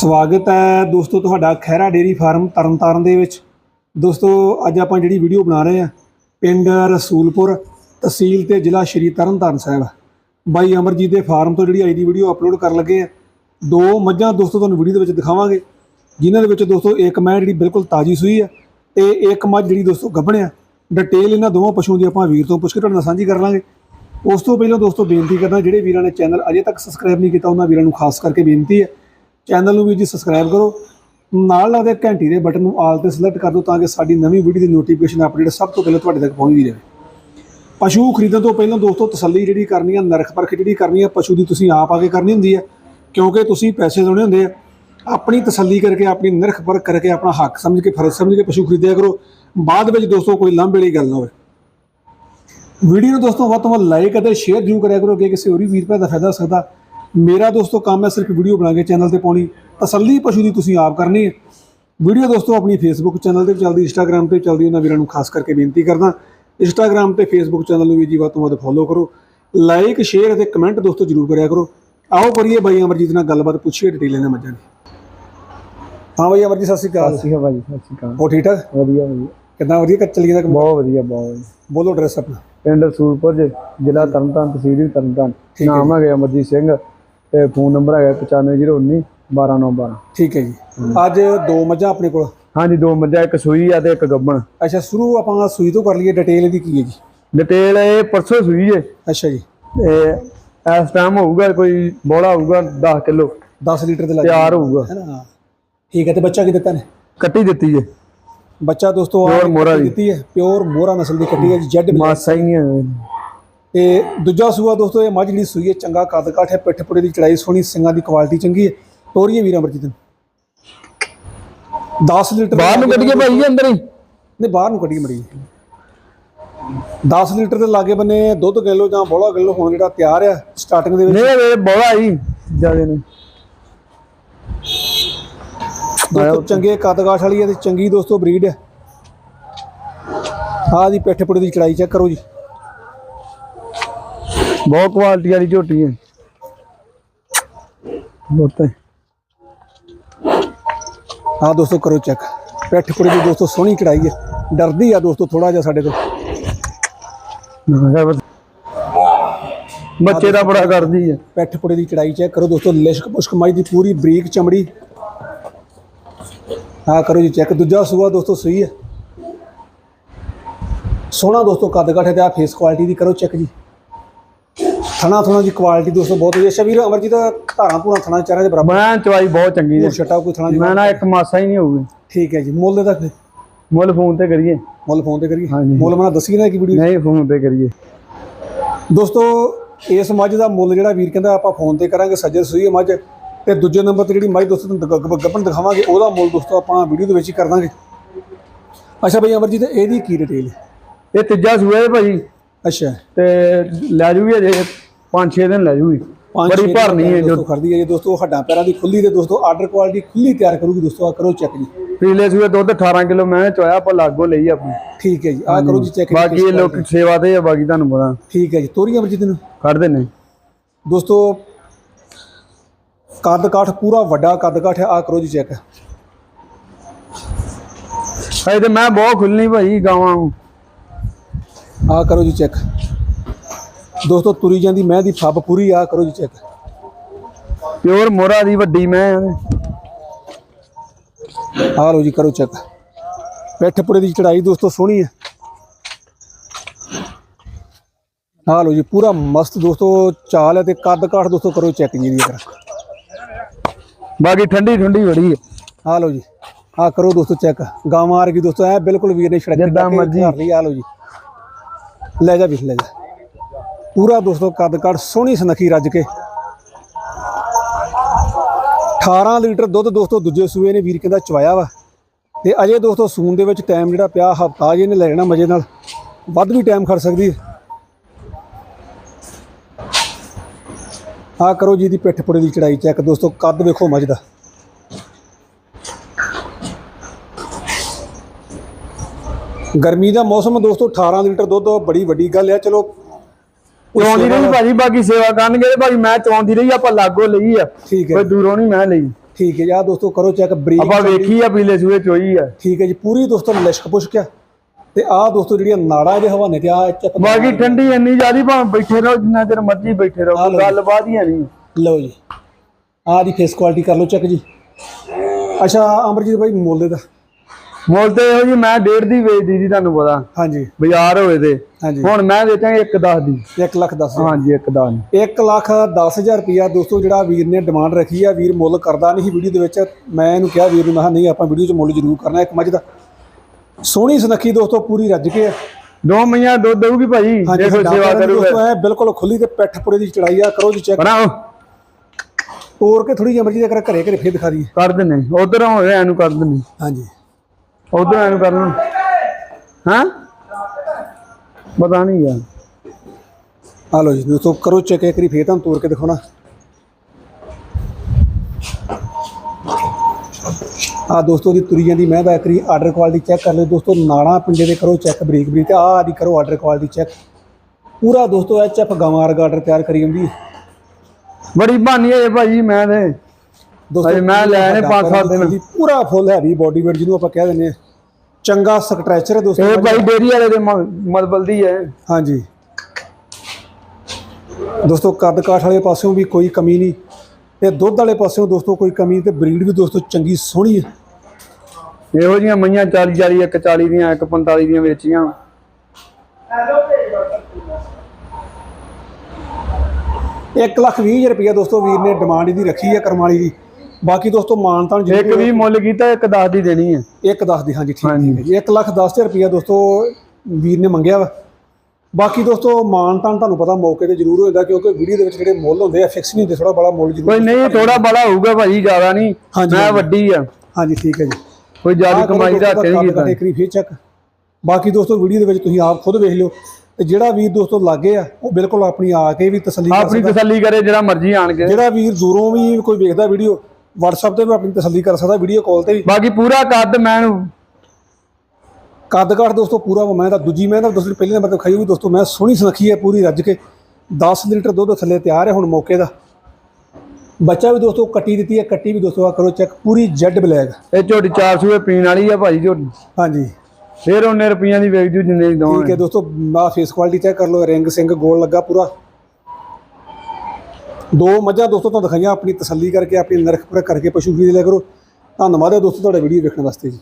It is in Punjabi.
ਸਵਾਗਤ ਹੈ ਦੋਸਤੋ ਤੁਹਾਡਾ ਖਹਿਰਾ ਡੇਰੀ ਫਾਰਮ ਤਰਨਤਾਰਨ ਦੇ ਵਿੱਚ। ਦੋਸਤੋ, ਅੱਜ ਆਪਾਂ ਜਿਹੜੀ ਵੀਡੀਓ ਬਣਾ ਰਹੇ ਹਾਂ, ਪਿੰਡ ਰਸੂਲਪੁਰ ਤਹਿਸੀਲ ਤੇ ਜ਼ਿਲ੍ਹਾ ਸ਼੍ਰੀ ਤਰਨਤਾਰਨ ਸਾਹਿਬ। ਬਾਈ ਅਮਰਜੀਤ ਦੇ ਫਾਰਮ ਤੋਂ ਜਿਹੜੀ ਅੱਜ ਦੀ ਵੀਡੀਓ ਅਪਲੋਡ ਕਰਨ ਲੱਗੇ ਆ ਦੋ ਮੱਝਾਂ ਦੋਸਤੋ ਤੁਹਾਨੂੰ ਵੀਡੀਓ ਦੇ ਵਿੱਚ ਦਿਖਾਵਾਂਗੇ, ਜਿਨ੍ਹਾਂ ਦੇ ਵਿੱਚ ਦੋਸਤੋ ਇੱਕ ਮੈਂ ਜਿਹੜੀ ਬਿਲਕੁਲ ਤਾਜੀ ਸੂਈ ਆ ਤੇ ਇੱਕ ਮੱਝ ਜਿਹੜੀ ਦੋਸਤੋ ਗੱਭਣ ਆ ਡਿਟੇਲ ਇਹਨਾਂ ਦੋਵਾਂ ਪਸ਼ੂਆਂ ਦੀ ਆਪਾਂ ਵੀਰ ਤੋਂ ਪੁੱਛ ਕੇ ਤੁਹਾਡੇ ਨਾਲ ਸਾਂਝੀ ਕਰ ਲਾਂਗੇ। ਉਸ ਤੋਂ ਪਹਿਲਾਂ ਦੋਸਤੋ ਬੇਨਤੀ ਕਰਦਾ, ਜਿਹੜੇ ਵੀਰਾਂ ਨੇ ਚੈਨਲ ਅਜੇ ਤੱਕ ਸਬਸਕ੍ਰਾਈਬ ਨਹੀਂ ਕੀਤਾ, ਉਹਨਾਂ ਵੀਰਾਂ ਨੂੰ ਖਾਸ ਕਰਕੇ ਬੇਨਤੀ ਹੈ ਚੈਨਲ ਨੂੰ ਵੀ ਜੀ ਸਬਸਕ੍ਰਾਈਬ ਕਰੋ। ਨਾਲ ਲੱਗਦੇ ਘੰਟੀ ਦੇ ਬਟਨ ਨੂੰ ਆਲ ਤੇ ਸਿਲੈਕਟ ਕਰ ਦਿਓ ਤਾਂ ਕਿ ਸਾਡੀ ਨਵੀਂ ਵੀਡੀਓ ਦੀ ਨੋਟੀਫਿਕੇਸ਼ਨ ਅਪਡੇਟ ਸਭ ਤੋਂ ਪਹਿਲਾਂ ਤੁਹਾਡੇ ਤੱਕ ਪਹੁੰਚਦੀ ਰਹੇ। ਪਸ਼ੂ ਖਰੀਦਣ ਤੋਂ ਪਹਿਲਾਂ ਦੋਸਤੋ, ਤਸੱਲੀ ਜਿਹੜੀ ਕਰਨੀ ਆ, ਨਰਖ ਪਰਖ ਜਿਹੜੀ ਕਰਨੀ ਹੈ ਪਸ਼ੂ ਦੀ ਤੁਸੀਂ ਆਪ ਆ ਕੇ ਕਰਨੀ ਹੁੰਦੀ ਹੈ ਕਿਉਂਕਿ ਤੁਸੀਂ ਪੈਸੇ ਲਾਉਣੇ ਹੁੰਦੇ ਆ। ਆਪਣੀ ਤਸੱਲੀ ਕਰਕੇ, ਆਪਣੀ ਨਰਖ ਪਰਖ ਕਰਕੇ, ਆਪਣਾ ਹੱਕ ਸਮਝ ਕੇ, ਫਰਜ਼ ਸਮਝ ਕੇ ਪਸ਼ੂ ਖਰੀਦਿਆ ਕਰੋ। ਬਾਅਦ ਵਿੱਚ ਦੋਸਤੋ, ਕੋਈ ਲਾਂਭੇ ਵਾਲੀ ਗੱਲ ਨਾ ਹੋਵੇ। ਵੀਡੀਓ ਨੂੰ ਦੋਸਤੋ, ਵੱਧ ਤੋਂ ਵੱਧ ਲਾਈਕ ਅਤੇ ਸ਼ੇਅਰ ਜ਼ਰੂਰ ਕਰਿਆ ਕਰੋ ਕਿ ਕਿਸੇ ਹੋਰ ਵੀ ਵੀਰ ਭਰਾ ਦਾ ਫਾਇਦਾ ਹੋ ਸਕਦਾ। ਮੇਰਾ ਦੋਸਤੋ ਕੰਮ ਹੈ ਸਿਰਫ ਵੀਡੀਓ ਬਣਾ ਕੇ ਚੈਨਲ ਤੇ ਪਾਉਣੀ ਤਸੱਲੀ ਪਸ਼ੂ ਦੀ ਤੁਸੀਂ ਆਪ ਕਰਨੀ ਹੈ। ਵੀਡੀਓ ਦੋਸਤੋ ਆਪਣੀ ਫੇਸਬੁੱਕ ਚੈਨਲ ਤੇ ਚੱਲਦੀ ਇੰਸਟਾਗ੍ਰam ਤੇ ਚੱਲਦੀ ਉਹਨਾਂ ਵੀਰਾਂ ਨੂੰ ਖਾਸ ਕਰਕੇ ਬੇਨਤੀ ਕਰਦਾ ਇੰਸਟਾਗ੍ਰam ਤੇ ਫੇਸਬੁੱਕ ਚੈਨਲ ਨੂੰ ਵੀ ਜੀ ਵੱਧ ਤੋਂ ਵੱਧ ਫੋਲੋ ਕਰੋ। ਲਾਈਕ ਸ਼ੇਅਰ ਅਤੇ ਕਮੈਂਟ ਦੋਸਤੋ ਜ਼ਰੂਰ ਕਰਿਆ ਕਰੋ। ਆਓ ਕਰੀਏ ਬਾਈ ਅਮਰਜੀਤ ਨਾਲ ਗੱਲਬਾਤ ਪੁੱਛੀਏ ਡਿਟੇਲ ਇਹਨਾਂ ਮੱਝਾਂ ਦੀ। ਹਾਂ ਬਾਈ ਅਮਰਜੀਤ ਸਤਿ ਸ਼੍ਰੀ ਅਕਾਲ। ਸਤਿ ਸ਼੍ਰੀ ਅਕਾਲ ਸਤਿ ਸ਼੍ਰੀ ਅਕਾਲ। ਹੋ ਠੀਕ ਠਾਕ? ਵਧੀਆ ਵਧੀਆ। ਕਿੱਦਾਂ ਵਧੀਆ ਚੱਲੀ ਜਾਂਦਾ ਕੰਮ? ਬਹੁਤ ਵਧੀਆ ਬਹੁਤ ਵਧੀਆ। ਬੋਲੋ ਐਡਰੈਸ ਆਪਣਾ। ਪਿੰਡ ਰਸੂਲਪੁਰ ਜੀ ਜ਼ਿਲ੍ਹਾ ਤਰਨਤਾਰਨ ਤਹਿਸੀਲ ਤਰਨਤਾਰਨ। ਨਾਮ ਹੈਗਾ ਅਮਰਜੀਤ ਸਿੰਘ। ਤੇ ਫੋਨ ਨੰਬਰ ਹੈਗਾ 9519 12912 ਠੀਕ ਹੈ ਜੀ। ਅੱਜ ਦੋ ਮੱਝਾਂ ਆਪਣੇ ਕੋਲ? ਹਾਂਜੀ ਦੋ ਮੱਝਾਂ ਇੱਕ ਸੂਈ ਆ ਤੇ ਇੱਕ ਗੱਬਣ ਅੱਛਾ ਸ਼ੁਰੂ ਆਪਾਂ ਸੂਈ ਤੋਂ ਕਰ ਲਈਏ ਡਿਟੇਲ ਇਹਦੀ ਕੀ ਹੈ ਜੀ? ਡਿਟੇਲ ਇਹ ਪਰਸੋਂ ਸੂਈ ਜੇ ਅੱਛਾ ਜੀ। ਤੇ ਇਸ ਟਾਈਮ ਹੋਊਗਾ ਕੋਈ ਬੋਲਾ ਹੋਊਗਾ 10 ਕਿਲੋ। 10 ਲੀਟਰ ਦੇ ਲੱਗ ਤਿਆਰ ਹੋਊਗਾ। ਹੈ ਨਾ? ਠੀਕ ਹੈ ਤੇ ਬੱਚਾ ਕੀ ਦਿੱਤਾ ਨੇ? ਕੱਟੀ ਦਿੱਤੀ ਜੇ ਬੱਚਾ ਦੋਸਤੋ ਆ ਦੀ। ਦਿੱਤੀ ਹੈ ਪਿਓਰ ਮੋਹਰਾ ਨਸਲ ਦੀ ਕੱਟੀ ਹੈ ਜੀ ਜੈਡ ਮਾਸਾ ਹੀ ਨਹੀਂ ਹੈ ਤੇ ਦੂਜਾ ਸੂਆ ਦੋਸਤੋ ਇਹ ਮੱਝ ਜਿਹੜੀ ਸੂਈ ਹੈ ਚੰਗਾ ਕੱਦ ਕਾਠ ਹੈ ਪਿੱਠ ਪੁੜੇ ਦੀ ਚੜਾਈ ਸੋਹਣੀ ਸਿੰਘਾਂ ਦੀ ਕੁਆਲਿਟੀ ਚੰਗੀ ਹੈ। ਤੋਰੀਏ ਵੀਰਾਂ ਅਮਰਜੀਤ ਨੂੰ 10 ਲੀਟਰ ਬਾਹਰ ਨੂੰ ਕੱਢੀਏ ਭਾਈ ਅੰਦਰ ਹੀ। ਨਹੀਂ ਬਾਹਰ ਨੂੰ ਕੱਢੀ ਮੜੀ। 10 ਲੀਟਰ ਦੇ ਲਾਗੇ ਬੰਨੇ ਦੁੱਧ ਕਿਲੋ ਜਾਂ ਬੋਲਾ ਕਿਲੋ ਹੁਣ ਜਿਹੜਾ ਤਿਆਰ ਆ ਸਟਾਰਟਿੰਗ ਦੇ ਵਿੱਚ। ਨਹੀਂ ਇਹ ਬੋਲਾ ਹੀ। ਜ਼ਿਆਦਾ ਨਹੀਂ ਦੋਸਤੋ ਚੰਗੇ ਕੱਦਗਾਠ ਵਾਲੀ ਹੈ ਤੇ ਚੰਗੀ ਦੋਸਤੋ ਬਰੀਡ ਹੈ। ਆਹ ਦੀ ਪਿੱਠ ਪੁੜੇ ਦੀ ਚੜਾਈ ਚੈੱਕ ਕਰੋ ਜੀ। ਬਹੁਤ ਕੁਆਲਿਟੀ ਵਾਲੀ ਝੋਟੀ ਹੈ। ਬਹੁਤ ਆਹ ਦੋਸਤੋ ਕਰੋ ਚੈੱਕ ਪਿੱਠ ਪੁੜੇ ਦੀ ਦੋਸਤੋ ਸੋਹਣੀ ਚੜਾਈ ਹੈ। ਡਰਦੀ ਆ ਦੋਸਤੋ ਥੋੜਾ ਜਿਹਾ ਸਾਡੇ ਤੋਂ ਬੱਚੇ ਦਾ ਬੜਾ ਕਰਦੀ ਹੈ। ਪਿੱਠ ਪੁੜੇ ਦੀ ਚੜਾਈ ਚੈੱਕ ਕਰੋ ਦੋਸਤੋ। ਲਿਸ਼ਕ ਪੁਸ਼ਕ ਮਾਈ ਦੀ ਪੂਰੀ ਬਰੀਕ ਚਮੜੀ। ਆਹ ਕਰੋ ਜੀ ਚੈੱਕ ਦੂਜਾ ਸੂਆ ਦੋਸਤੋ ਸਹੀ ਹੈ। ਸੋਹਣਾ ਦੋਸਤੋ ਕੱਦ ਕਾਠ ਤੇ ਆ ਫੇਸ ਕੁਆਲਿਟੀ ਦੀ ਕਰੋ ਚੈੱਕ ਜੀ। ਥਣਾ ਥਣਾ ਦੀ ਕੁਆਲਿਟੀ ਦੋਸਤੋ ਬਹੁਤ ਵਧੀਆ। ਸ਼ਬੀਰ ਅਮਰਜੀਤ ਧਾਰਾਂ ਧੂਰਾਂ ਥਣਾ ਚਾਰਾਂ ਦੇ ਬਰਾਬਰ? ਮੈਂ ਚਵਾਈ ਬਹੁਤ ਚੰਗੀ ਹੈ ਛਟਾ ਕੋਈ ਥਣਾ ਦੀ ਮੈਂ ਨਾ ਇੱਕ ਮਾਸਾ ਹੀ ਨਹੀਂ ਹੋਊਗੀ। ਠੀਕ ਹੈ ਜੀ ਮੁੱਲ ਦੇ ਮੁੱਲ ਫੋਨ ਤੇ ਕਰੀਏ। ਮੁੱਲ ਫੋਨ ਤੇ ਕਰੀਏ? ਹਾਂਜੀ। ਮੁੱਲ ਮਨਾ ਦੱਸੀ ਨਾ ਕਿ ਵੀਡੀਓ ਨਹੀਂ ਫੋਨ ਤੇ ਕਰੀਏ। ਦੋਸਤੋ ਇਸ ਮੱਝ ਦਾ ਮੁੱਲ ਜਿਹੜਾ ਵੀਰ ਕਹਿੰਦਾ ਆਪਾਂ ਫੋਨ ਤੇ ਕਰਾਂਗੇ ਸੱਜੇ ਸੂਈ ਮੱਝ। ਤੇ ਦੂਜੇ ਨੰਬਰ ਤੇ ਜਿਹੜੀ ਮੱਝ ਦੋਸਤੋ ਤੁਹਾਨੂੰ ਦਿਖਾਵਾਂਗੇ ਉਹਦਾ ਮੁੱਲ ਦੋਸਤੋ ਆਪਾਂ ਵੀਡੀਓ ਦੇ ਵਿੱਚ ਹੀ ਕਰ ਦਾਂਗੇ ਅੱਛਾ ਬਈ ਅਮਰਜੀਤ ਇਹਦੀ ਕੀ ਡਿਟੇਲ ਹੈ? ਇਹ ਤੀਜਾ ਸੂਆ ਹੈ ਭਾਜੀ ਅੱਛਾ। ਤੇ ਲੈ ਜੂਗੀ ਅਜੇ। 5-6 ਦਿਨ ਲੈ ਜੂਗੀ। ਬੜੀ ਭਰਨੀ ਹੈ ਦੋਸਤੋ ਖੜਦੀ ਹੈ ਜੀ ਦੋਸਤੋ ਹੱਡਾਂ ਪੈਰਾਂ ਦੀ ਖੁੱਲੀ ਤੇ ਦੋਸਤੋ ਆਰਡਰ ਕੁਆਲਿਟੀ ਖੁੱਲੀ ਤਿਆਰ ਕਰੂਗੀ ਦੋਸਤੋ ਆ ਕਰੋ ਚੈੱਕ ਜੀ। ਪੀਲੇ ਸੂਏ ਦੁੱਧ 18 ਕਿਲੋ ਮੈਂ ਚੋਇਆ ਆਪਾਂ ਲਾਗੋ ਲਈ ਆਪਣੀ। ਠੀਕ ਹੈ ਜੀ ਆ ਕਰੋ ਜੀ ਚੈੱਕ ਬਾਕੀ ਇਹ ਲੋਕ ਸੇਵਾ ਤੇ ਆ ਬਾਕੀ ਤੁਹਾਨੂੰ ਪਤਾ। ਠੀਕ ਹੈ ਜੀ ਤੋਰੀ ਅਮਰਜੀਤ ਨੂੰ ਕੱਢਦੇ ਨੇ ਦੋਸਤੋ ਕੱਦ ਕਾਠ ਪੂਰਾ ਵੱਡਾ ਕੱਦ ਕਾਠ ਆ ਕਰੋ ਜੀ ਚੈੱਕ ਅਜੇ ਤੇ ਮੈਂ ਬਹੁਤ ਖੁੱਲਣੀ ਭਾਈ ਗਾਵਾਂ। ਆ ਕਰੋ ਜੀ ਚੈੱਕ ਦੋਸਤੋ ਤੁਰੀ ਜਾਂਦੀ ਮੈਂ ਦੀ ਫੱਬ ਪੂਰੀ ਆ ਕਰੋ ਜੀ ਚੈੱਕ ਪਿਓਰ ਮੋਰਾ ਦੀ ਵੱਡੀ ਮੈਂ ਆ। ਆ ਲਓ ਜੀ ਕਰੋ ਚੈੱਕ ਪਿੱਠ ਪੁੜੇ ਦੀ ਚੜਾਈ ਦੋਸਤੋ ਸੋਹਣੀ ਹੈ ਆ ਲਓ ਜੀ ਪੂਰਾ ਮਸਤ ਦੋਸਤੋ ਚਾਲ ਹੈ ਤੇ ਕੱਦ ਕਾਠ ਦੋਸਤੋ ਕਰੋ ਚੈੱਕ ਜੀ ਦੀ ਬਾਕੀ ਠੰਡੀ ਠੰਡੀ ਬੜੀ ਹੈ ਆ ਲਓ ਜੀ ਆ ਕਰੋ ਦੋਸਤੋ ਚੈੱਕ ਗਾਵਾਂ ਵਰਗੀ ਦੋਸਤੋ ਐ ਬਿਲਕੁਲ ਵੀਰ ਨੇ ਛੜਕ ਜਿੱਦਾਂ ਮਰਜ਼ੀ। ਆ ਲਓ ਜੀ। ਲੈ ਜਾ ਵੀ ਲੈ ਜਾ। ਪੂਰਾ ਦੋਸਤੋ ਕੱਦ ਕਾਠ ਸੋਹਣੀ ਸਨਖੀ ਰੱਜ ਕੇ। 18 ਲੀਟਰ ਦੁੱਧ ਦੋਸਤੋ ਦੂਜੇ ਸੂਏ ਨੇ ਵੀਰ ਕਹਿੰਦਾ ਚਵਾਇਆ ਵਾ। ਤੇ ਅਜੇ ਦੋਸਤੋ ਸੂਨ ਦੇ ਵਿੱਚ ਟਾਈਮ ਜਿਹੜਾ ਪਿਆ, ਹਫਤਾ ਜੇ ਨੇ ਲੈ ਜਾਣਾ ਮਜੇ ਨਾਲ, ਵੱਧ ਵੀ ਟਾਈਮ ਖੜ ਸਕਦੀ ਹੈ। ਆ ਕਰੋ ਜੀ ਦੀ ਪਿੱਠ ਪੁੜੇ ਦੀ ਚੜਾਈ ਚੈੱਕ ਦੋਸਤੋ ਕੱਦ ਵੇਖੋ ਮੱਝ ਦਾ। ਗਰਮੀ ਦਾ ਮੌਸਮ ਦੋਸਤੋ 18 ਲੀਟਰ ਦੁੱਧ, ਬੜੀ ਵੱਡੀ ਗੱਲ ਹੈ ਚਲੋ ਚਵਾਉਂਦੀ ਰਹੀ ਭਾਜੀ ਬਾਕੀ ਸੇਵਾ ਕਰਨਗੇ ਤੇ ਭਾਜੀ ਮੈਂ ਚਵਾਉਂਦੀ ਰਹੀ ਆਪਾਂ ਲਾਗੋ ਲਈ ਆ। ਠੀਕ ਹੈ ਕੋਈ ਦੂਰੋਂ ਨਹੀਂ ਮੈਂ ਲਈ। ਠੀਕ ਹੈ ਆਹ ਦੋਸਤੋ ਕਰੋ ਚੈੱਕ ਬਰੀਕ ਆਪਾਂ ਵੇਖੀ ਆ ਪੀਲੇ ਸੂਏ ਚੋਈ ਆ। ਠੀਕ ਹੈ ਜੀ ਪੂਰੀ ਦੋਸਤੋ ਲਿਸ਼ਕ ਪੁਸ਼ਕ ਆ। ਤੇ ਆਹ ਦੋਸਤੋ ਜਿਹੜੀਆਂ ਨਾੜਾਂ ਇਹਦੇ ਹਵਾਨੇ ਤੇ ਆ ਚੱਕ ਬਾਕੀ ਠੰਡੀ ਇੰਨੀ ਜ਼ਿਆਦੀ ਭਾਵੇਂ ਬੈਠੇ ਰਹੋ ਜਿੰਨਾ ਚਿਰ ਮਰਜ਼ੀ ਬੈਠੇ ਰਹੋ ਕੋਈ ਗੱਲ ਬਾਤ ਹੀ ਹੈ ਨਹੀਂ। ਲਓ ਜੀ। ਆਹ ਦੀ ਫੇਸ ਕੁਆਲਿਟੀ ਕਰ ਲਓ ਚੈੱਕ ਜੀ। ਅੱਛਾ ਅਮਰਜੀਤ ਭਾਈ ਮੁੱਲ ਦਾ ਮੁੱਲ ਤੇ ਇਹੋ ਜੀ ਮੈਂ ਡੇਢ ਦੀ ਵੇਚਦੀ ਜੀ ਤੁਹਾਨੂੰ ਪਤਾ। ਹਾਂਜੀ। ਬਾਜ਼ਾਰ ਹੋਵੇ ਤੇ। ਹਾਂਜੀ। ਹੁਣ ਮੈਂ ਵੇਚਾਂਗੇ 1 10 ਦੀ। 1 ਲੱਖ 10 ਹਾਂਜੀ 1 10 1 ਲੱਖ 10000 ਰੁਪਿਆ ਦੋਸਤੋ ਜਿਹੜਾ ਵੀਰ ਨੇ ਡਿਮਾਂਡ ਰੱਖੀ ਆ ਵੀਰ ਮੁੱਲ ਕਰਦਾ ਨਹੀਂ ਵੀਡੀਓ ਦੇ ਵਿੱਚ। ਮੈਂ ਇਹਨੂੰ ਕਿਹਾ ਵੀਰ ਨੂੰ ਮੈਂ ਨਹੀਂ ਆਪਾਂ ਵੀਡੀਓ 'ਚ ਮੁੱਲ ਜ਼ਰੂਰ ਕਰਨਾ। ਇੱਕ ਮੱਝ ਦਾ। ਸੋਹਣੀ ਸੁਨੱਖੀ ਦੋਸਤੋ ਪੂਰੀ ਰੱਜ ਕੇ। ਆ ਦੋ ਮਈਆਂ ਦੁੱਧ ਦਊਗੀ ਭਾਜੀ ਦੇਖੋ ਸੇਵਾ ਕਰੂਗਾ। ਦੋਸਤੋ ਐ ਬਿਲਕੁਲ ਖੁੱਲੀ ਤੇ ਪਿੱਠ ਪੁੜੇ ਦੀ ਚੜਾਈ ਆ ਕਰੋ ਜੀ ਚੈੱਕ ਬਣਾਓ। ਤੋੜ ਕੇ ਥੋੜੀ ਜਿਹੀ ਅਮਰਜੀਤ ਕਰ ਘਰੇ ਘਰੇ ਫੇਰ ਦਿਖਾ ਦਈਏ। ਕਰ ਦਿੰਨੇ ਉਧਰ ਹੋਵੇ ਐਨੂੰ ਕਰ ਦਿੰਨੇ ਹਾਂਜੀ। ਉਧਰ ਐਨੂੰ ਕਰ ਦਿੰਨੇ ਹਾਂ? ਪਤਾ ਨਹੀਂ ਯਾਰ। ਆ ਲਓ ਜੀ ਦੋਸਤੋ ਕਰੋ ਚੈੱਕ ਇੱਕ ਵਾਰੀ ਫੇਰ ਤੁਹਾਨੂੰ ਤੋੜ ਕੇ ਦਿਖਾਉਣਾ। ਆ ਦੋਸਤੋ ਦੀ ਤੁਰੀ ਜਾਂਦੀ ਮੈਂ ਵਾਰੀ ਆਰਡਰ ਕੁਆਲਿਟੀ ਚੈੱਕ ਕਰ ਲਓ। ਦੋਸਤੋ ਨਾੜਾਂ ਪਿੰਡੇ ਦੇ ਕਰੋ ਚੈੱਕ ਬਰੀਕ ਬਰੀਕ ਤੇ ਆਹ ਦੀ ਕਰੋ ਆਰਡਰ ਕੁਆਲਿਟੀ ਚੈੱਕ ਪੂਰਾ ਦੋਸਤੋ ਐਚ ਐਫ ਗਾਵਾਂ ਵਰਗਾ ਆਰਡਰ ਤਿਆਰ ਕਰੀ ਜਾਂਦੀ। ਬੜੀ ਬਾਨੀ ਹੈ ਭਾਜੀ ਮੈਂ ਤੇ। ਦੋਸਤੋ ਮੈਂ ਲੈ ਆਏ ਪੰਜ ਸੱਤ ਦਿਨ। ਪੂਰਾ ਫੁੱਲ ਹੈਵੀ ਬੋਡੀ weight ਜਿਹਨੂੰ ਆਪਾਂ ਕਹਿ ਦਿੰਦੇ ਆ ਚੰਗਾ ਸਟ੍ਰੈਚਰ ਹੈ ਦੋਸਤੋ ਇਹ ਭਾਈ ਡੇਰੀ ਵਾਲੇ ਦੇ ਮ- ਮਤਬਲ ਦੀ ਹੈ। ਹਾਂਜੀ। ਦੋਸਤੋ ਕੱਦ ਕਾਠ ਵਾਲੇ ਪਾਸਿਓਂ ਵੀ ਕੋਈ ਕਮੀ ਨਹੀਂ। ਤੇ ਦੁੱਧ ਵਾਲੇ ਪਾਸਿਓਂ ਦੋਸਤੋ ਕੋਈ ਕਮੀ ਤੇ ਬਰੀਡ ਵੀ ਦੋਸਤੋ ਚੰਗੀ ਸੋਹਣੀ ਹੈ। ਇਹੋ ਜੀਆਂ ਮਈਆਂ 40 40 ਇੱਕ 40 ਦੀਆਂ ਇੱਕ 45 ਦੀਆਂ ਵੇਚੀਆਂ। ਇੱਕ ਲੱਖ ਵੀਹ ਹਜ਼ਾਰ ਰੁਪਇਆ ਦੋਸਤੋ ਵੀਰ ਨੇ ਡਿਮਾਂਡ ਇਹਦੀ ਰੱਖੀ ਹੈ ਕਰਮਾਲੀ ਦੀ। ਬਾਕੀ ਦੋਸਤੋ ਮਾਨਤਾਨ ਇੱਕ ਵੀ ਮੁੱਲ ਕੀਤਾ ਇੱਕ 10 ਦੀ ਦੇਣੀ ਹੈ। ਇੱਕ ਦੱਸ ਦੀ ਹਾਂਜੀ ਠੀਕ ਹਾਂਜੀ। ਹੈ। ਜੀ 1 ਲੱਖ 10 ਹਜ਼ਾਰ ਰੁਪਇਆ ਦੋਸਤੋ ਵੀਰ ਨੇ ਮੰਗਿਆ ਵਾ। ਬਾਕੀ ਦੋਸਤੋ ਮਾਨਤਾਨ ਤੁਹਾਨੂੰ ਪਤਾ ਮੌਕੇ ਤੇ ਜ਼ਰੂਰ ਹੋ ਜਾਂਦਾ ਕਿਉਂਕਿ ਵੀਡੀਓ ਦੇ ਵਿੱਚ ਜਿਹੜੇ ਮੁੱਲ ਹੁੰਦੇ ਆ ਫਿਕਸ ਨਹੀਂ ਹੁੰਦੇ ਥੋੜਾ ਬੜਾ ਮੁੱਲ ਜ਼ਰੂਰ ਕੋਈ ਨਹੀਂ ਥੋੜਾ ਬੜਾ ਹੋਊਗਾ ਭਾਜੀ ਜ਼ਿਆਦਾ ਨਹੀਂ। ਹਾਂਜੀ, ਮੈਂ ਹਾਂਜੀ। ਵੱਡੀ ਆ। ਹਾਂਜੀ ਠੀਕ ਹੈ ਜੀ। ਕੋਈ ਜ਼ਿਆਦਾ ਕਮਾਈ ਦਾ ਹੱਥ ਨਹੀਂ ਕੀਤਾ। ਇੱਕ ਫੇਰ ਚੈੱਕ ਬਾਕੀ ਦੋਸਤੋ ਵੀਡੀਓ ਦੇ ਵਿੱਚ ਤੁਸੀਂ ਆਪ ਖੁਦ ਵੇਖ ਲਿਓ ਤੇ ਜਿਹੜਾ ਵੀਰ ਦੋਸਤੋ ਲੱਗੇ ਆ ਉਹ ਬਿਲਕੁਲ ਆਪਣੀ ਆ ਕੇ ਵੀ ਤਸੱਲੀ ਕਰ ਆਪਣੀ ਸਕਦਾ। ਤਸੱਲੀ ਕਰੇ ਜਿਹੜਾ ਮਰਜ਼ੀ ਆਣ ਕੇ। ਜਿਹੜਾ ਵੀਰ ਦੂਰੋਂ ਵੀ ਕੋਈ ਵੇਖਦਾ ਵੀਡੀਓ WhatsApp ਤੇ ਵੀ ਆਪਣੀ ਤਸੱਲੀ ਕਰ ਸਕਦਾ ਵੀਡੀਓ ਕਾਲ ਤੇ ਵੀ। ਬਾਕੀ ਪੂਰਾ ਕੱਦ ਮੈਂ ਨੂੰ। ਕੱਦ ਕਾਠ ਦੋਸਤੋ ਪੂਰਾ ਮੈਂ ਤਾਂ ਦੂਜੀ ਮੈਂ ਤਾਂ ਦੋਸਤੋ ਪਹਿਲੇ ਨੰਬਰ ਤੇ ਖਾਈ ਹੋਈ ਦੋਸਤੋ ਮੈਂ ਸੋਹਣੀ ਸੁਨੱਖੀ ਹੈ ਪੂਰੀ ਰੱਜ ਕੇ। 10 ਲੀਟਰ ਦੁੱਧ ਥੱਲੇ ਤਿਆਰ ਹੈ ਹੁਣ ਮੌਕੇ ਦਾ। ਬੱਚਾ ਵੀ ਦੋਸਤੋ ਕੱਟੀ ਦਿੱਤੀ ਹੈ ਕੱਟੀ ਵੀ ਦੋਸਤੋ ਆ ਕਰੋ ਚੈੱਕ ਪੂਰੀ ਜੈਡ ਬਲੈਕ ਇਹ ਝੋਟੀ 400 ਪੀਣ ਵਾਲੀ ਆ ਭਾਜੀ ਝੋਟੀ। ਹਾਂਜੀ। ਫੇਰ ਉਹਨੇ ਰੁਪਈਆਂ ਦੀ ਵੇਚ ਜੂ ਜਿੰਨੇ ਦੀ ਠੀਕ ਦਵਾਂਗੇ। ਹੈ ਦੋਸਤੋ ਆ ਫੇਸ ਕੁਆਲਿਟੀ ਚੈੱਕ ਕਰ ਲਓ ਰਿੰਗ ਸਿੰਘ ਗੋਲ ਲੱਗਾ ਪੂਰਾ। ਦੋ ਮੱਝਾਂ ਦੋਸਤੋ ਤੁਹਾਨੂੰ ਦਿਖਾਈਆਂ, ਆਪਣੀ ਤਸੱਲੀ ਕਰਕੇ, ਆਪਣੀ ਨਿਰਖ ਪਰਖ ਕਰਕੇ ਪਸ਼ੂ ਖਰੀਦ ਲਿਆ ਕਰੋ। ਧੰਨਵਾਦ ਹੈ ਦੋਸਤੋ ਤੁਹਾਡਾ ਵੀਡੀਓ ਵੇਖਣ ਵਾਸਤੇ ਜੀ।